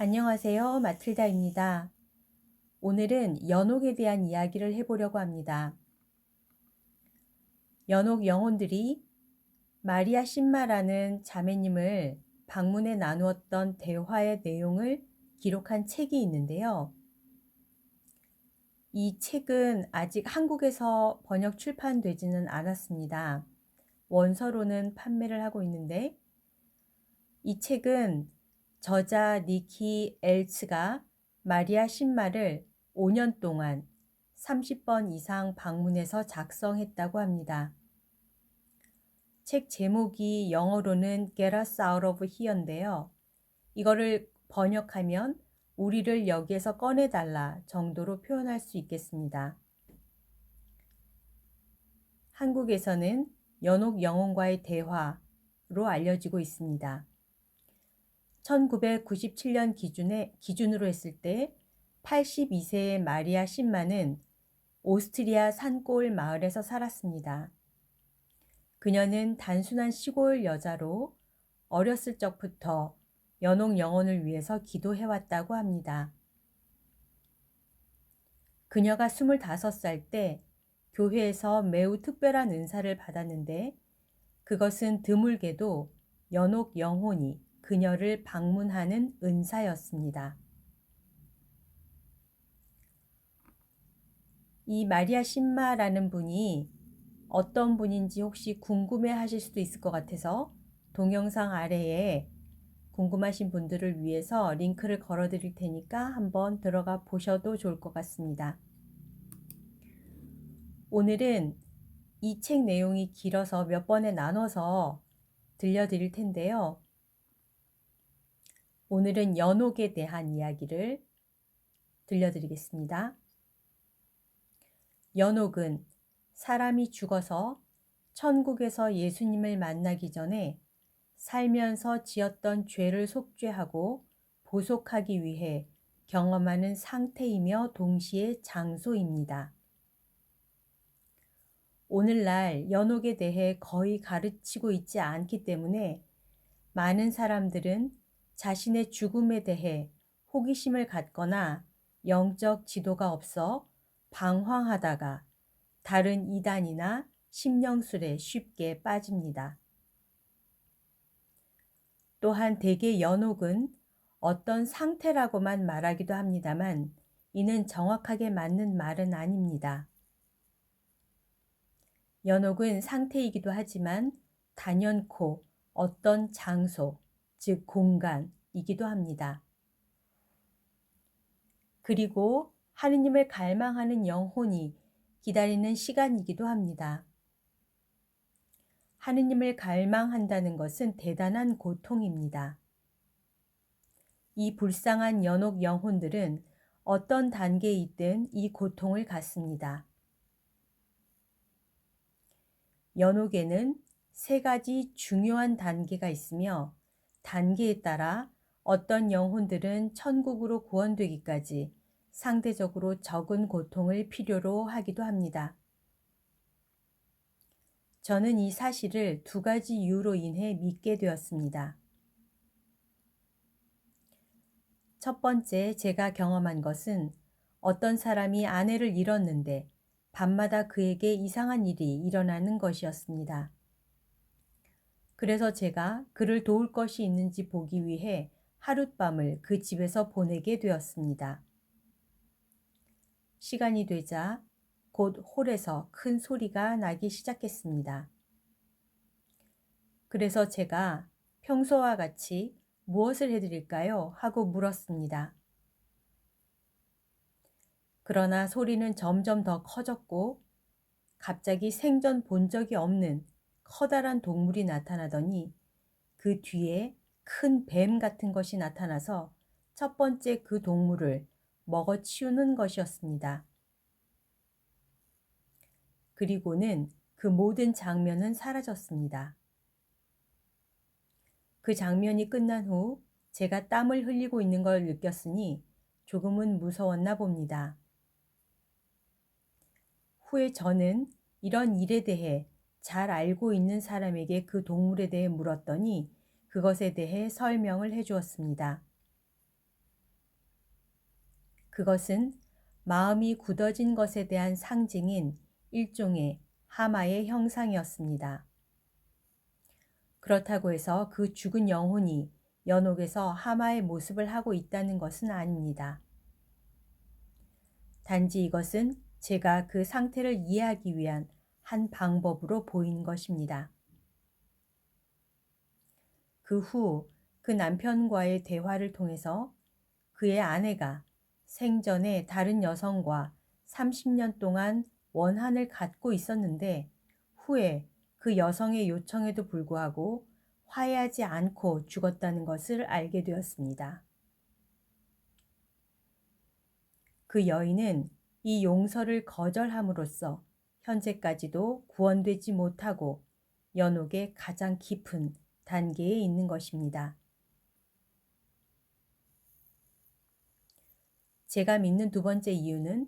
안녕하세요. 마틸다입니다. 오늘은 연옥에 대한 이야기를 해보려고 합니다. 연옥 영혼들이 마리아 신마라는 자매님을 방문해 나누었던 대화의 내용을 기록한 책이 있는데요. 이 책은 아직 한국에서 번역 출판되지는 않았습니다. 원서로는 판매를 하고 있는데 이 책은 저자 니키 엘츠가 마리아 신마를 5년 동안 30번 이상 방문해서 작성했다고 합니다. 책 제목이 영어로는 Get Us Out of Here인데요. 이거를 번역하면 우리를 여기에서 꺼내달라 정도로 표현할 수 있겠습니다. 한국에서는 연옥 영혼과의 대화로 알려지고 있습니다. 1997년 기준에, 기준으로 했을 때 82세의 마리아 신마는 오스트리아 산골 마을에서 살았습니다. 그녀는 단순한 시골 여자로 어렸을 적부터 연옥 영혼을 위해서 기도해왔다고 합니다. 그녀가 25살 때 교회에서 매우 특별한 은사를 받았는데 그것은 드물게도 연옥 영혼이 그녀를 방문하는 은사였습니다. 이 마리아 신마라는 분이 어떤 분인지 혹시 궁금해 하실 수도 있을 것 같아서 동영상 아래에 궁금하신 분들을 위해서 링크를 걸어 드릴 테니까 한번 들어가 보셔도 좋을 것 같습니다. 오늘은 이 책 내용이 길어서 몇 번에 나눠서 들려드릴 텐데요. 오늘은 연옥에 대한 이야기를 들려드리겠습니다. 연옥은 사람이 죽어서 천국에서 예수님을 만나기 전에 살면서 지었던 죄를 속죄하고 보속하기 위해 경험하는 상태이며 동시에 장소입니다. 오늘날 연옥에 대해 거의 가르치고 있지 않기 때문에 많은 사람들은 자신의 죽음에 대해 호기심을 갖거나 영적 지도가 없어 방황하다가 다른 이단이나 심령술에 쉽게 빠집니다. 또한 대개 연옥은 어떤 상태라고만 말하기도 합니다만 이는 정확하게 맞는 말은 아닙니다. 연옥은 상태이기도 하지만 단연코 어떤 장소, 즉 공간이기도 합니다. 그리고 하느님을 갈망하는 영혼이 기다리는 시간이기도 합니다. 하느님을 갈망한다는 것은 대단한 고통입니다. 이 불쌍한 연옥 영혼들은 어떤 단계에 있든 이 고통을 갖습니다. 연옥에는 세 가지 중요한 단계가 있으며 단계에 따라 어떤 영혼들은 천국으로 구원되기까지 상대적으로 적은 고통을 필요로 하기도 합니다. 저는 이 사실을 두 가지 이유로 인해 믿게 되었습니다. 첫 번째 제가 경험한 것은 어떤 사람이 아내를 잃었는데 밤마다 그에게 이상한 일이 일어나는 것이었습니다. 그래서 제가 그를 도울 것이 있는지 보기 위해 하룻밤을 그 집에서 보내게 되었습니다. 시간이 되자 곧 홀에서 큰 소리가 나기 시작했습니다. 그래서 제가 평소와 같이 무엇을 해드릴까요? 하고 물었습니다. 그러나 소리는 점점 더 커졌고 갑자기 생전 본 적이 없는 커다란 동물이 나타나더니 그 뒤에 큰 뱀 같은 것이 나타나서 첫 번째 그 동물을 먹어 치우는 것이었습니다. 그리고는 그 모든 장면은 사라졌습니다. 그 장면이 끝난 후 제가 땀을 흘리고 있는 걸 느꼈으니 조금은 무서웠나 봅니다. 후에 저는 이런 일에 대해 잘 알고 있는 사람에게 그 동물에 대해 물었더니 그것에 대해 설명을 해 주었습니다. 그것은 마음이 굳어진 것에 대한 상징인 일종의 하마의 형상이었습니다. 그렇다고 해서 그 죽은 영혼이 연옥에서 하마의 모습을 하고 있다는 것은 아닙니다. 단지 이것은 제가 그 상태를 이해하기 위한 한 방법으로 보인 것입니다. 그후그 남편과의 대화를 통해서 그의 아내가 생전에 다른 여성과 30년 동안 원한을 갖고 있었는데 후에 그 여성의 요청에도 불구하고 화해하지 않고 죽었다는 것을 알게 되었습니다. 그 여인은 이 용서를 거절함으로써 현재까지도 구원되지 못하고 연옥의 가장 깊은 단계에 있는 것입니다. 제가 믿는 두 번째 이유는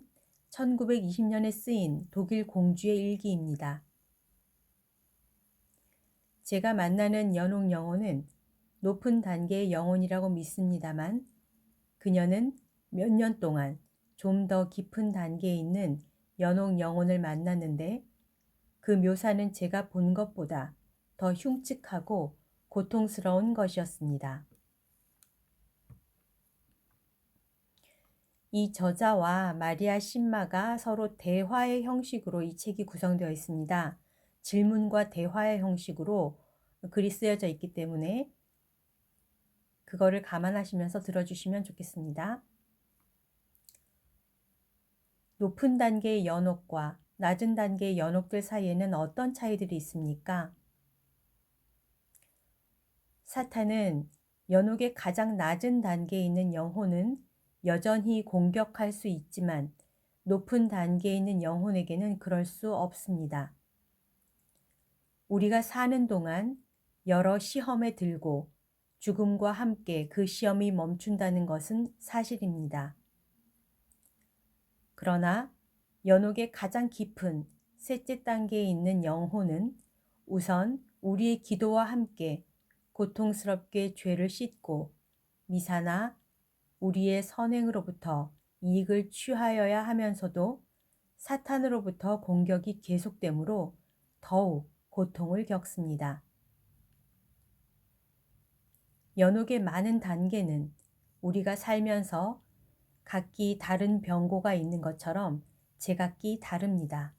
1920년에 쓰인 독일 공주의 일기입니다. 제가 만나는 연옥 영혼은 높은 단계의 영혼이라고 믿습니다만 그녀는 몇 년 동안 좀 더 깊은 단계에 있는 연옥 영혼을 만났는데 그 묘사는 제가 본 것보다 더 흉측하고 고통스러운 것이었습니다. 이 저자와 마리아 신마가 서로 대화의 형식으로 이 책이 구성되어 있습니다. 질문과 대화의 형식으로 글이 쓰여져 있기 때문에 그거를 감안하시면서 들어주시면 좋겠습니다. 높은 단계의 연옥과 낮은 단계의 연옥들 사이에는 어떤 차이들이 있습니까? 사탄은 연옥의 가장 낮은 단계에 있는 영혼은 여전히 공격할 수 있지만 높은 단계에 있는 영혼에게는 그럴 수 없습니다. 우리가 사는 동안 여러 시험에 들고 죽음과 함께 그 시험이 멈춘다는 것은 사실입니다. 그러나 연옥의 가장 깊은 셋째 단계에 있는 영혼은 우선 우리의 기도와 함께 고통스럽게 죄를 씻고 미사나 우리의 선행으로부터 이익을 취하여야 하면서도 사탄으로부터 공격이 계속되므로 더욱 고통을 겪습니다. 연옥의 많은 단계는 우리가 살면서 각기 다른 병고가 있는 것처럼 제각기 다릅니다.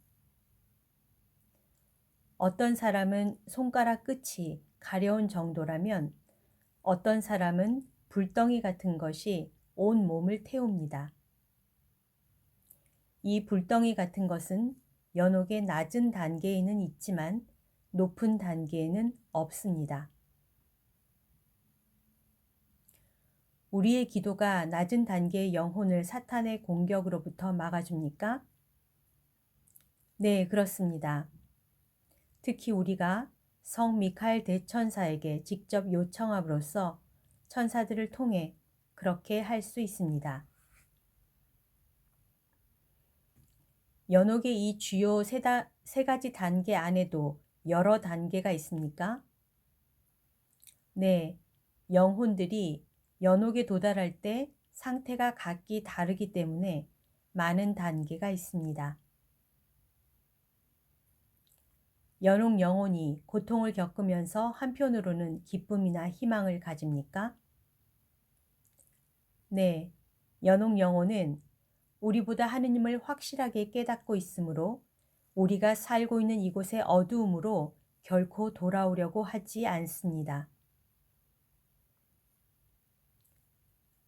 어떤 사람은 손가락 끝이 가려운 정도라면 어떤 사람은 불덩이 같은 것이 온 몸을 태웁니다. 이 불덩이 같은 것은 연옥의 낮은 단계에는 있지만 높은 단계에는 없습니다. 우리의 기도가 낮은 단계의 영혼을 사탄의 공격으로부터 막아줍니까? 네, 그렇습니다. 특히 우리가 성 미카엘 대천사에게 직접 요청함으로써 천사들을 통해 그렇게 할 수 있습니다. 연옥의 이 주요 세, 다, 세 가지 단계 안에도 여러 단계가 있습니까? 네, 영혼들이 연옥에 도달할 때 상태가 각기 다르기 때문에 많은 단계가 있습니다. 연옥 영혼이 고통을 겪으면서 한편으로는 기쁨이나 희망을 가집니까? 네, 연옥 영혼은 우리보다 하느님을 확실하게 깨닫고 있으므로 우리가 살고 있는 이곳의 어두움으로 결코 돌아오려고 하지 않습니다.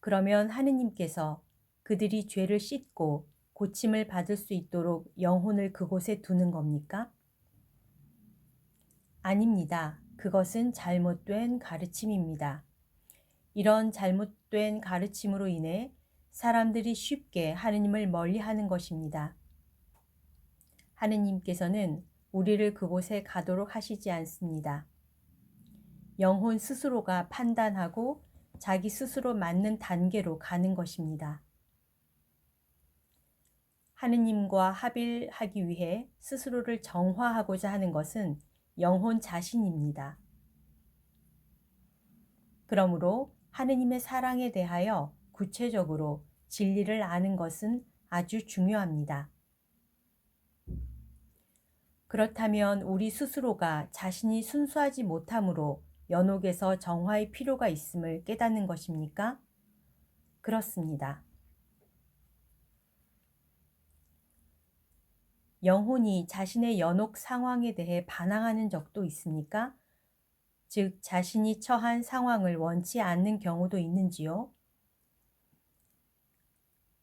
그러면 하느님께서 그들이 죄를 씻고 고침을 받을 수 있도록 영혼을 그곳에 두는 겁니까? 아닙니다. 그것은 잘못된 가르침입니다. 이런 잘못된 가르침으로 인해 사람들이 쉽게 하느님을 멀리 하는 것입니다. 하느님께서는 우리를 그곳에 가도록 하시지 않습니다. 영혼 스스로가 판단하고 자기 스스로 맞는 단계로 가는 것입니다. 하느님과 합일하기 위해 스스로를 정화하고자 하는 것은 영혼 자신입니다. 그러므로 하느님의 사랑에 대하여 구체적으로 진리를 아는 것은 아주 중요합니다. 그렇다면 우리 스스로가 자신이 순수하지 못함으로 연옥에서 정화의 필요가 있음을 깨닫는 것입니까? 그렇습니다. 영혼이 자신의 연옥 상황에 대해 반항하는 적도 있습니까? 즉, 자신이 처한 상황을 원치 않는 경우도 있는지요?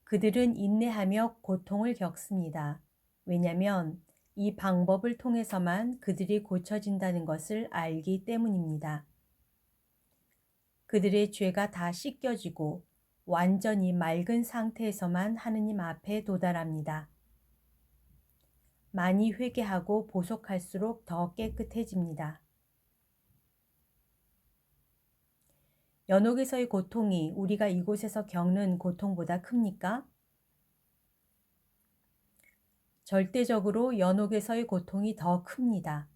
그들은 인내하며 고통을 겪습니다. 왜냐하면 이 방법을 통해서만 그들이 고쳐진다는 것을 알기 때문입니다. 그들의 죄가 다 씻겨지고 완전히 맑은 상태에서만 하느님 앞에 도달합니다. 많이 회개하고 보속할수록 더 깨끗해집니다. 연옥에서의 고통이 우리가 이곳에서 겪는 고통보다 큽니까? 절대적으로 연옥에서의 고통이 더 큽니다.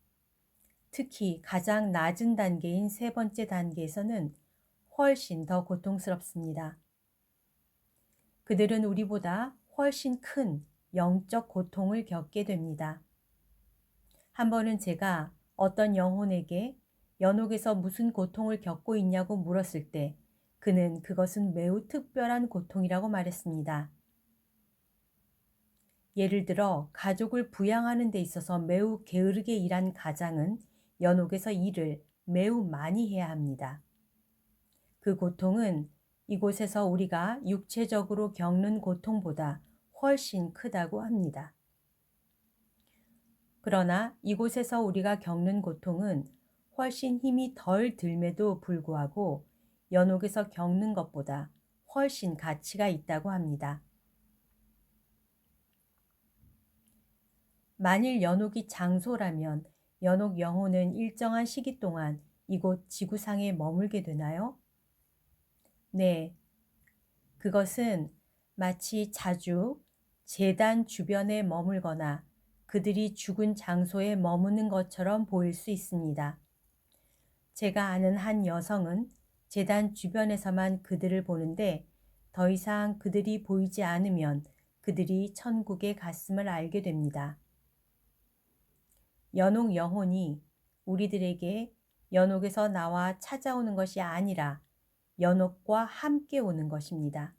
특히 가장 낮은 단계인 세 번째 단계에서는 훨씬 더 고통스럽습니다. 그들은 우리보다 훨씬 큰 영적 고통을 겪게 됩니다. 한 번은 제가 어떤 영혼에게 연옥에서 무슨 고통을 겪고 있냐고 물었을 때 그는 그것은 매우 특별한 고통이라고 말했습니다. 예를 들어 가족을 부양하는 데 있어서 매우 게으르게 일한 가장은 연옥에서 일을 매우 많이 해야 합니다. 그 고통은 이곳에서 우리가 육체적으로 겪는 고통보다 훨씬 크다고 합니다. 그러나 이곳에서 우리가 겪는 고통은 훨씬 힘이 덜 들매도 불구하고 연옥에서 겪는 것보다 훨씬 가치가 있다고 합니다. 만일 연옥이 장소라면 연옥 영혼은 일정한 시기 동안 이곳 지구상에 머물게 되나요? 네. 그것은 마치 자주 재단 주변에 머물거나 그들이 죽은 장소에 머무는 것처럼 보일 수 있습니다. 제가 아는 한 여성은 재단 주변에서만 그들을 보는데 더 이상 그들이 보이지 않으면 그들이 천국에 갔음을 알게 됩니다. 연옥 영혼이 우리들에게 연옥에서 나와 찾아오는 것이 아니라 연옥과 함께 오는 것입니다.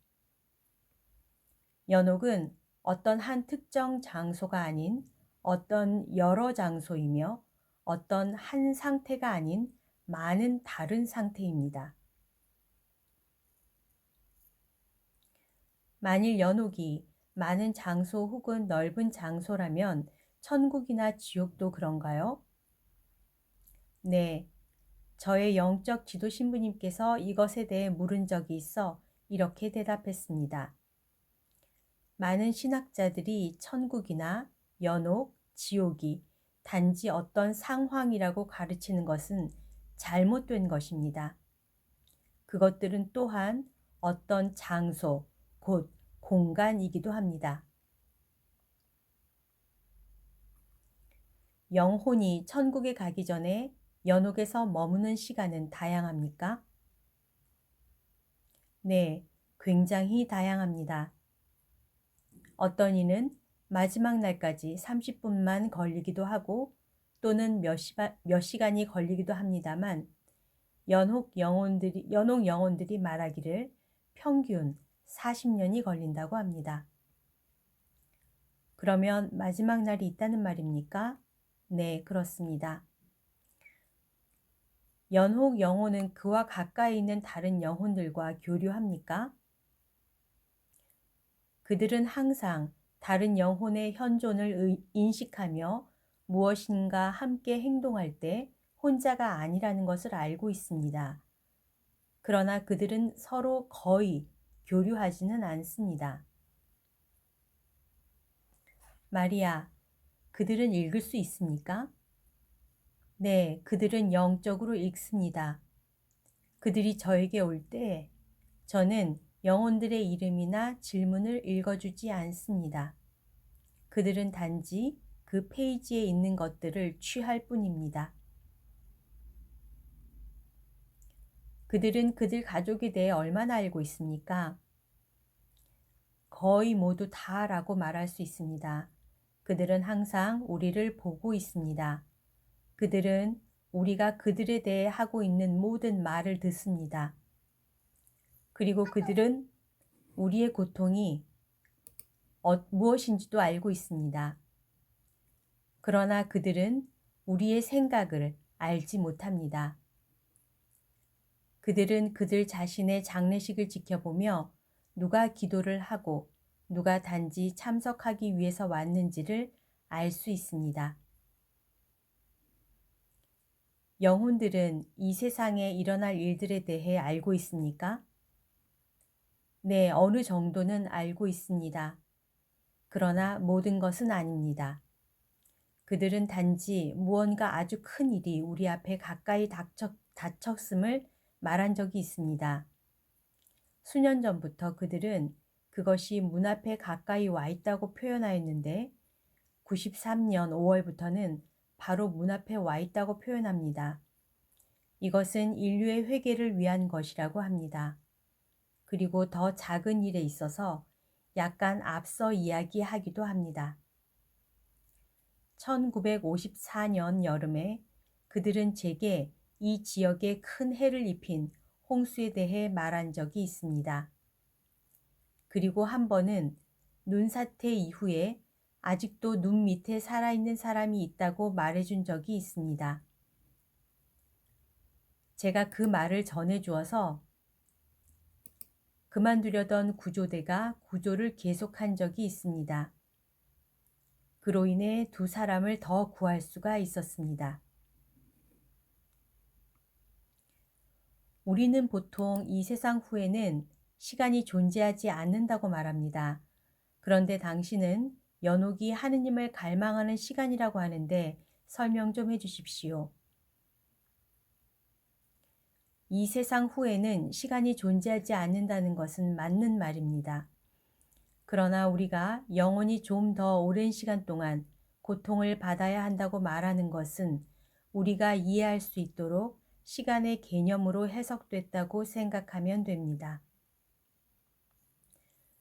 연옥은 어떤 한 특정 장소가 아닌 어떤 여러 장소이며 어떤 한 상태가 아닌 많은 다른 상태입니다. 만일 연옥이 많은 장소 혹은 넓은 장소라면 천국이나 지옥도 그런가요? 네. 저의 영적 지도 신부님께서 이것에 대해 물은 적이 있어 이렇게 대답했습니다. 많은 신학자들이 천국이나 연옥, 지옥이 단지 어떤 상황이라고 가르치는 것은 잘못된 것입니다. 그것들은 또한 어떤 장소, 곳, 공간이기도 합니다. 영혼이 천국에 가기 전에 연옥에서 머무는 시간은 다양합니까? 네, 굉장히 다양합니다. 어떤 이는 마지막 날까지 30분만 걸리기도 하고 또는 몇, 시바, 몇 시간이 걸리기도 합니다만 연옥 영혼들이, 연옥 영혼들이 말하기를 평균 40년이 걸린다고 합니다. 그러면 마지막 날이 있다는 말입니까? 네, 그렇습니다. 연옥 영혼은 그와 가까이 있는 다른 영혼들과 교류합니까? 그들은 항상 다른 영혼의 현존을 인식하며 무엇인가 함께 행동할 때 혼자가 아니라는 것을 알고 있습니다. 그러나 그들은 서로 거의 교류하지는 않습니다. 마리아, 그들은 읽을 수 있습니까? 네, 그들은 영적으로 읽습니다. 그들이 저에게 올 때 저는 영혼들의 이름이나 질문을 읽어주지 않습니다. 그들은 단지 그 페이지에 있는 것들을 취할 뿐입니다. 그들은 그들 가족에 대해 얼마나 알고 있습니까? 거의 모두 다라고 말할 수 있습니다. 그들은 항상 우리를 보고 있습니다. 그들은 우리가 그들에 대해 하고 있는 모든 말을 듣습니다. 그리고 그들은 우리의 고통이 어, 무엇인지도 알고 있습니다. 그러나 그들은 우리의 생각을 알지 못합니다. 그들은 그들 자신의 장례식을 지켜보며 누가 기도를 하고 누가 단지 참석하기 위해서 왔는지를 알 수 있습니다. 영혼들은 이 세상에 일어날 일들에 대해 알고 있습니까? 네, 어느 정도는 알고 있습니다. 그러나 모든 것은 아닙니다. 그들은 단지 무언가 아주 큰 일이 우리 앞에 가까이 닥쳤, 닥쳤음을 말한 적이 있습니다. 수년 전부터 그들은 그것이 문 앞에 가까이 와 있다고 표현하였는데 93년 5월부터는 바로 문 앞에 와 있다고 표현합니다. 이것은 인류의 회개를 위한 것이라고 합니다. 그리고 더 작은 일에 있어서 약간 앞서 이야기하기도 합니다. 1954년 여름에 그들은 제게 이 지역에 큰 해를 입힌 홍수에 대해 말한 적이 있습니다. 그리고 한 번은 눈사태 이후에 아직도 눈 밑에 살아있는 사람이 있다고 말해준 적이 있습니다. 제가 그 말을 전해주어서 그만두려던 구조대가 구조를 계속한 적이 있습니다. 그로 인해 두 사람을 더 구할 수가 있었습니다. 우리는 보통 이 세상 후에는 시간이 존재하지 않는다고 말합니다. 그런데 당신은 연옥이 하느님을 갈망하는 시간이라고 하는데 설명 좀 해주십시오. 이 세상 후에는 시간이 존재하지 않는다는 것은 맞는 말입니다. 그러나 우리가 영원히 좀 더 오랜 시간 동안 고통을 받아야 한다고 말하는 것은 우리가 이해할 수 있도록 시간의 개념으로 해석됐다고 생각하면 됩니다.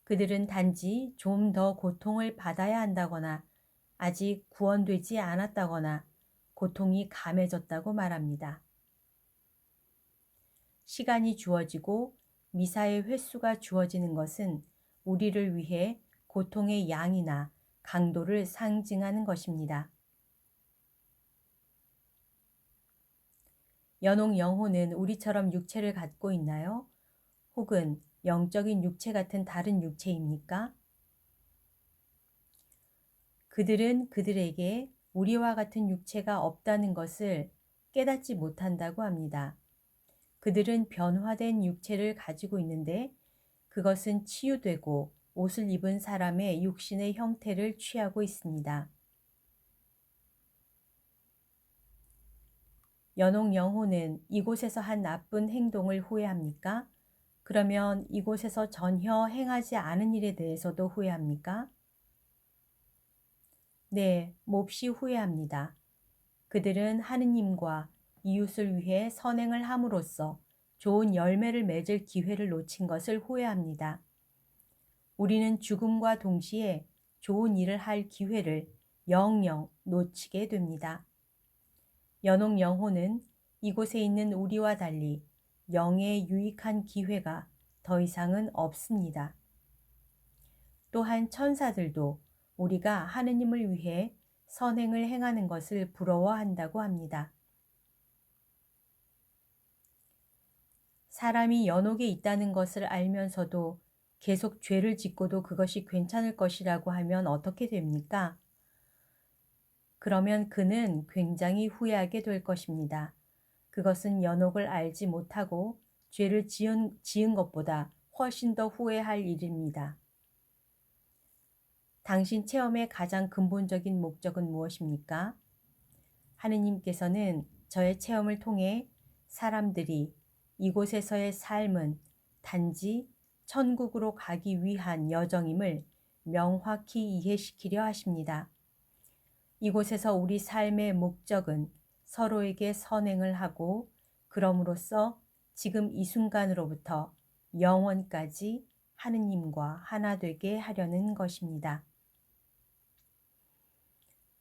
그들은 단지 좀 더 고통을 받아야 한다거나 아직 구원되지 않았다거나 고통이 감해졌다고 말합니다. 시간이 주어지고 미사의 횟수가 주어지는 것은 우리를 위해 고통의 양이나 강도를 상징하는 것입니다. 연옥 영혼은 우리처럼 육체를 갖고 있나요? 혹은 영적인 육체 같은 다른 육체입니까? 그들은 그들에게 우리와 같은 육체가 없다는 것을 깨닫지 못한다고 합니다. 그들은 변화된 육체를 가지고 있는데 그것은 치유되고 옷을 입은 사람의 육신의 형태를 취하고 있습니다. 연옥 영혼은 이곳에서 한 나쁜 행동을 후회합니까? 그러면 이곳에서 전혀 행하지 않은 일에 대해서도 후회합니까? 네, 몹시 후회합니다. 그들은 하느님과 이웃을 위해 선행을 함으로써 좋은 열매를 맺을 기회를 놓친 것을 후회합니다. 우리는 죽음과 동시에 좋은 일을 할 기회를 영영 놓치게 됩니다. 연옥 영혼은 이곳에 있는 우리와 달리 영에 유익한 기회가 더 이상은 없습니다. 또한 천사들도 우리가 하느님을 위해 선행을 행하는 것을 부러워한다고 합니다. 사람이 연옥에 있다는 것을 알면서도 계속 죄를 짓고도 그것이 괜찮을 것이라고 하면 어떻게 됩니까? 그러면 그는 굉장히 후회하게 될 것입니다. 그것은 연옥을 알지 못하고 죄를 지은, 지은 것보다 훨씬 더 후회할 일입니다. 당신 체험의 가장 근본적인 목적은 무엇입니까? 하느님께서는 저의 체험을 통해 사람들이 이곳에서의 삶은 단지 천국으로 가기 위한 여정임을 명확히 이해시키려 하십니다. 이곳에서 우리 삶의 목적은 서로에게 선행을 하고 그럼으로써 지금 이 순간으로부터 영원까지 하느님과 하나 되게 하려는 것입니다.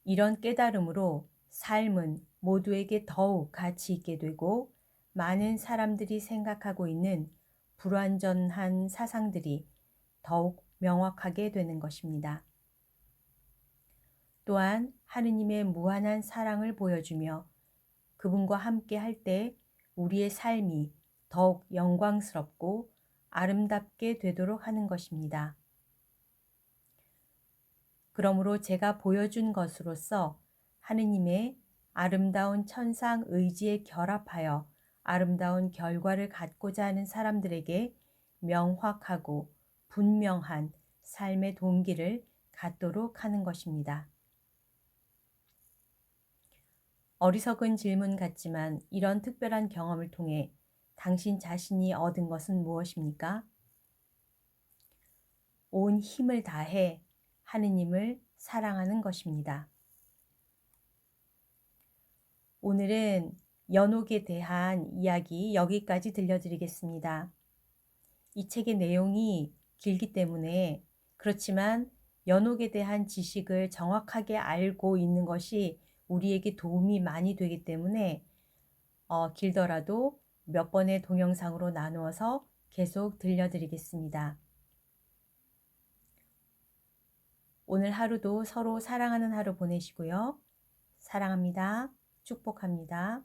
이런 깨달음으로 삶은 모두에게 더욱 가치 있게 되고 많은 사람들이 생각하고 있는 불완전한 사상들이 더욱 명확하게 되는 것입니다. 또한 하느님의 무한한 사랑을 보여주며 그분과 함께 할 때 우리의 삶이 더욱 영광스럽고 아름답게 되도록 하는 것입니다. 그러므로 제가 보여준 것으로서 하느님의 아름다운 천상 의지에 결합하여 아름다운 결과를 갖고자 하는 사람들에게 명확하고 분명한 삶의 동기를 갖도록 하는 것입니다. 어리석은 질문 같지만 이런 특별한 경험을 통해 당신 자신이 얻은 것은 무엇입니까? 온 힘을 다해 하느님을 사랑하는 것입니다. 오늘은 연옥에 대한 이야기 여기까지 들려드리겠습니다. 이 책의 내용이 길기 때문에 그렇지만 연옥에 대한 지식을 정확하게 알고 있는 것이 우리에게 도움이 많이 되기 때문에 어, 길더라도 몇 번의 동영상으로 나누어서 계속 들려드리겠습니다. 오늘 하루도 서로 사랑하는 하루 보내시고요. 사랑합니다. 축복합니다.